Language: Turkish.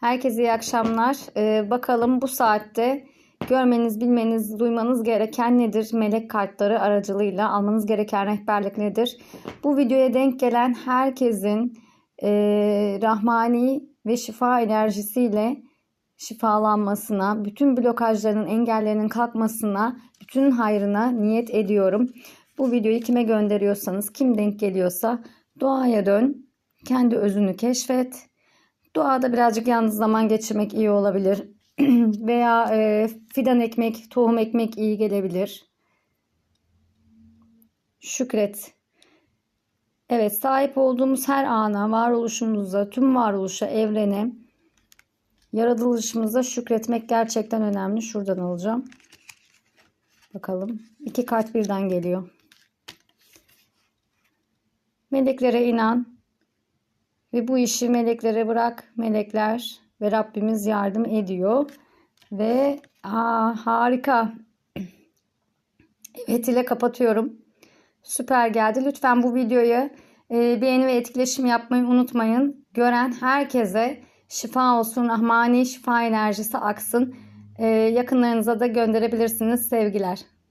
Herkese iyi akşamlar. Ee, bakalım bu saatte görmeniz, bilmeniz, duymanız gereken nedir? Melek kartları aracılığıyla almanız gereken rehberlik nedir? Bu videoya denk gelen herkesin e, rahmani ve şifa enerjisiyle şifalanmasına, bütün blokajların, engellerinin kalkmasına, bütün hayrına niyet ediyorum. Bu videoyu kime gönderiyorsanız, kim denk geliyorsa doğaya dön, kendi özünü keşfet. Doğada birazcık yalnız zaman geçirmek iyi olabilir. Veya e, fidan ekmek, tohum ekmek iyi gelebilir. Şükret. Evet, sahip olduğumuz her ana, varoluşumuza, tüm varoluşa, evrene, yaratılışımıza şükretmek gerçekten önemli. Şuradan alacağım. Bakalım. İki kart birden geliyor. Meleklere inan. Ve bu işi meleklere bırak. Melekler ve Rabbimiz yardım ediyor. Ve aa, harika. Evet ile kapatıyorum. Süper geldi. Lütfen bu videoyu e, beğeni ve etkileşim yapmayı unutmayın. Gören herkese şifa olsun, rahmani şifa enerjisi aksın. E, yakınlarınıza da gönderebilirsiniz. Sevgiler.